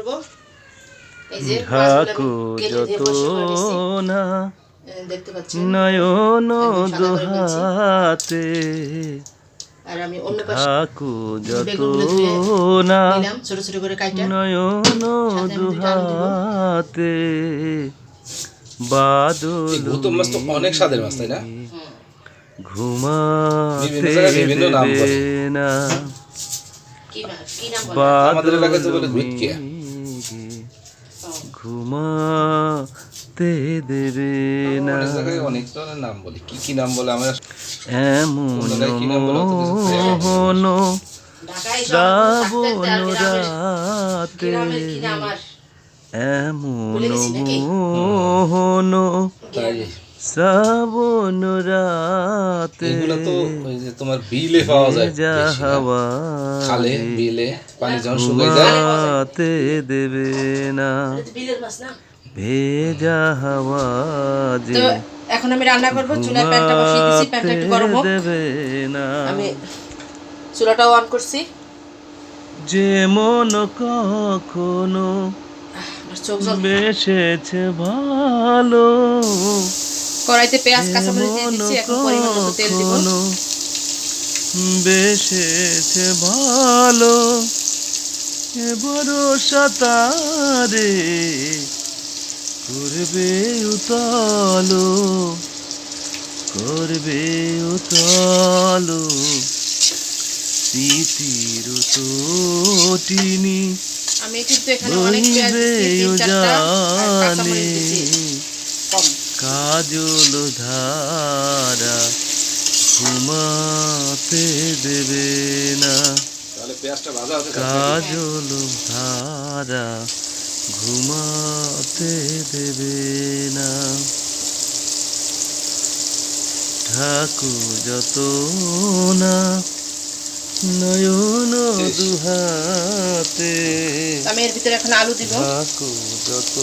করব? এই যে যত। না এ, দেখতে পাচ্ছেন? নয়ন। দুহাতে আর আমি অন্য পাশে ঢাকো যত না নিলাম ছোট ছোট করে কাইটা। নয়ন। দুহাতে বাদল অনেক স্বাদের মাছ তাই না? ঘুমাতে বিভিন্ন নাম না। বাদল ঘুমাতে দেবে না। অনেক নাম বলি। কি কি নাম বলে? আমরা এমন। মোহন শ্রাবণ রাতে। এমন মোহন তাই। শ্রাবণ রাতে এগুলো তো ওই যে তোমার বিলে পাওয়া যায় যা বেশি না? হাওয়া খালে বিলে পানি যখন শুকিয়ে যায়। ঘুমাতে দেবে না। ভেজা হাওয়া যে তো এখন আমি রান্না করব চুলায় প্যানটা বসিয়ে প্যানটা একটু গরম হোক। দেবে না। আমি চুলাটাও অন করছি। যে মন কখনো বেসেছে ভালো। কড়াইতে পেঁয়াজ কাঁচামরিচ দিয়ে দিচ্ছি এখন পরিমাণ মতো তেল দিব। বেসেছে ভালো এবার সাতারে করবে উতলো করবে উতলো। স্মৃতির তোটিনি আমি কিন্তু এখানে অনেক পেঁয়াজ দিচ্ছি তিন চারটা আর কাঁচামরিচ দিচ্ছি। কম কাজল ধারা ঘুমাতে দেবে না। কাজল ধারা ঘুমাতে দেবে না। ঠাকুর যত না নয়ন দুহাতে আমি এর ভিতরে এখন আলু দিব। ঠাকুর যত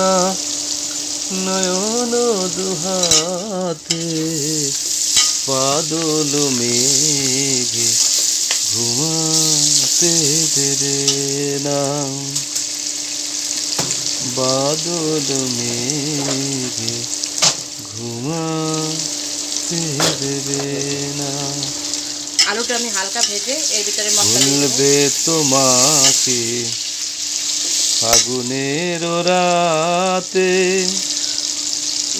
না নয়ন দুহাতে বাদল মেঘে ঘুমাতে দেবে না বাদল মেঘে ঘুমাতে দেবে না আলুটা আমি হালকা ভেজে এর ভিতরে মশলা দিয়ে দেবো। ভুলবে তোমাকে ফাগুনের রাতে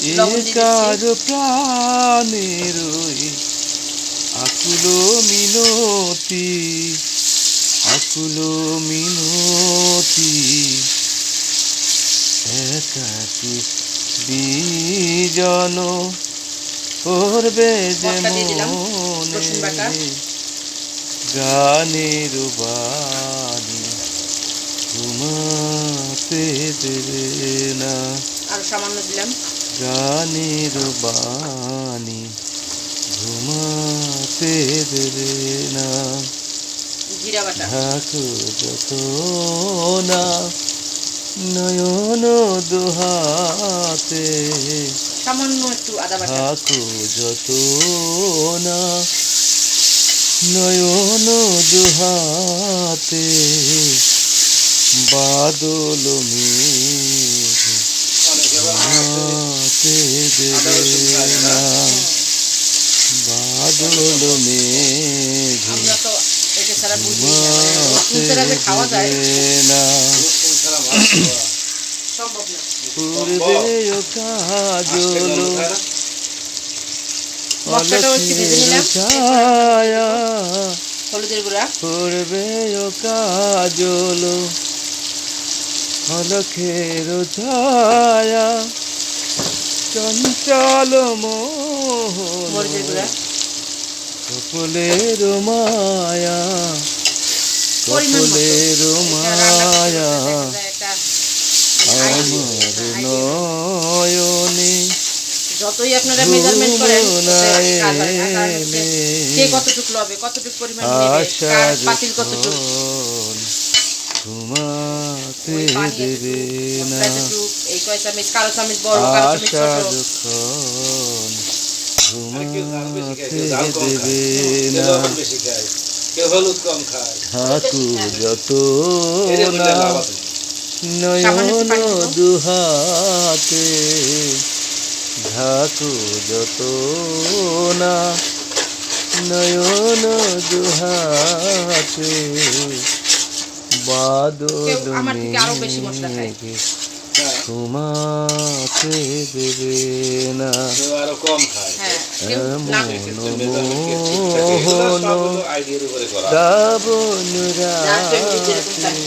একার প্রাণের আকুল মিনতি আকুল মিনতি। একাকি বিজন করবে যে। মনে গানের বাণী ঘুমাতে দেবে না। আর সামান্য দিলাম। গানের বাণী ঘুমাতে দেবে না। জিরা যত না নয়ন দুহাতে। সামান্য একটু আদা বাটা। থাকো যত না নয়ন দুহাতে। বাদল মেঘে অনেকে আবার হাতে দেবে না বাদল মানে না। পূর্বে কাজল। ছায়া। হলুদের গুঁড়া। পূর্বে কাজল। অলখের ছায়া। চঞ্চল কপলের মায়া করতে মায়া। আমার। নয়নে যতই আপনারা মেজারমেন্ট করেন ঘুমনায় কাজ না কারণ কে কতটুকু লবে কতটুকু পরিমাণ নেবে পাতিল কতটুকু। ক্ষণ পানি দেবে না আশা খায়, ঘুমাতে। দেবে না ঠাকুর যত না নয়ন। দুহাতে ঢাকু যত না নয়ন দুহাতে বাদল কেউ আমার থেকে আরও বেশি মশলা খায়। মেঘে হ্যাঁ, দেবে না কেউ আরও কম খায় হ্যাঁ কেউ না সেক্ষেত্রে মেজারমেন্ট ঠিক থাকে। এগুলো সবগুলো আইডিয়ার উপরে করা। শ্রাবণ যার ফ্যামিলি যেরকম রাতে থাকে।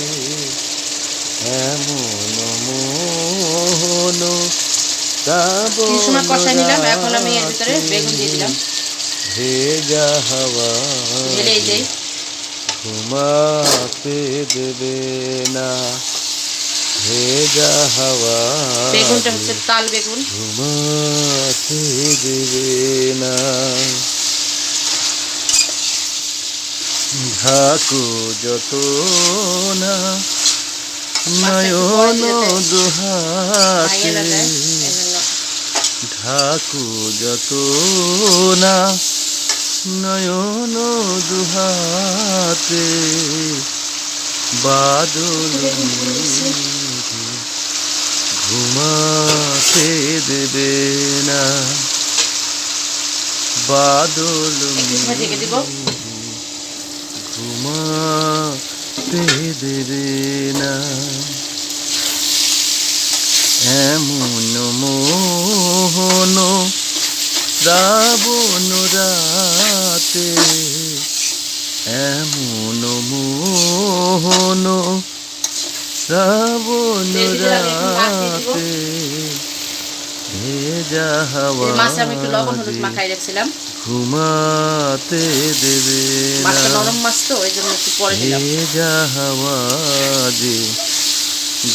এমন মোহন শ্রাবণ কিছু নিলাম এখন আমি এর ভিতরে বেগুন দিয়ে দিলাম ভেজা হাওয়া ঘুমাতে দেবে না। ভেজা হাওয়া বেগুনটা হচ্ছে তাল বেগুন। ঘুমাতে দেবে না। ঢাকু যত না নয়ন দুহাতে। ঢাকু যত না নয়ন দুহাতে বাদল ঘুমাতে দেবে না। বাদল ঘুমাতে দেবে। না। এমন মোহন শ্রাবণ রাতে এমন মোহন শ্রাবণ। রাতে ভেজা হাওয়া ঘুমাতে দেবে না। ভেজা হাওয়া যে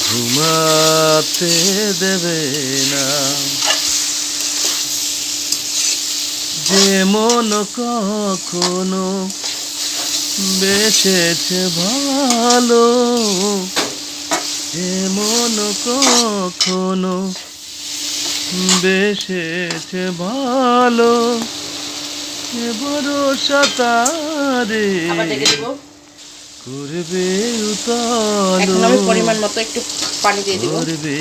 ঘুমাতে দেবে না। যে মন কখনো বেসেছে ভালো যে মন কখনো বেসেছে ভালো। এ ভরসা তারে আবার ডেকে দিব করবে উতালো। পরিমাণ মতো একটু পানি দিয়ে দিব। করবে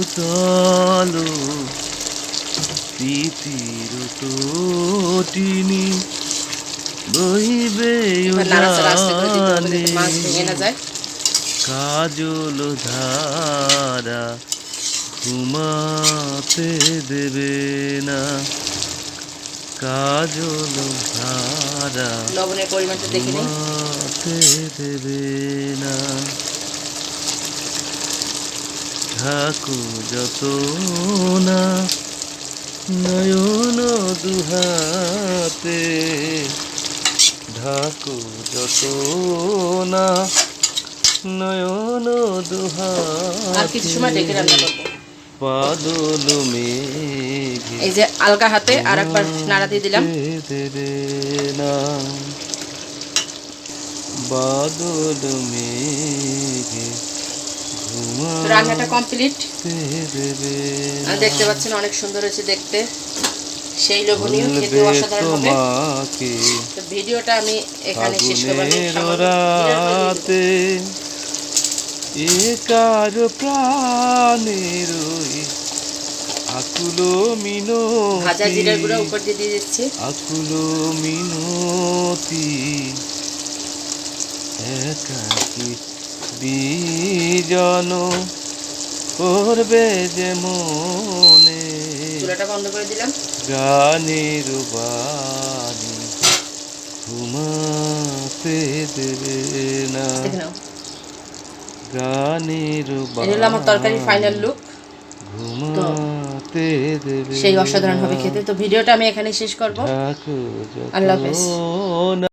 উতালো। প্রীতির তোটিনি যায়। কাজল ধারা ঘুমাতে দেবে না। কাজল ধারা লবণের পরিমাণটা দেখে ঘুমাতে দেবে না। ঠাকুর যত না নয়ন দুহাতে ঢাকু যত না নয়ন দুহাতে। আর কিছু সময় ডেকে রান্না বাদল মেঘে এই যে আলগা হাতে আর একবার নাড়া দিয়ে দিলাম। বাদল মেঘে রান্নাটা কমপ্লিট। দেখতে পাচ্ছেন অনেক সুন্দর হয়েছে দেখতে। সেই লোভনীয় খেতে অসাধারণ হবে। তো ভিডিওটা আমি এখানে শেষ জিরার গুঁড়ো দিয়ে দেবো। রাতে একার প্রাণের ওই আকুলো মিনতি? ভাজা জিরার গুঁড়ো উপর দিয়ে দিয়ে দিচ্ছি। আকুলো মিনতি। একাকি বিজন করবে যে মনে চুলাটা বন্ধ করে দিলাম। গানের বাণী ঘুমাতে দেবে না। গানের হলো আমার তরকারি ফাইনাল লুক ঘুমাতে দেবে সেই অসাধারণ হবে খেতে। তো ভিডিওটা আমি এখানে শেষ করব। আল্লাহ হাফেজ।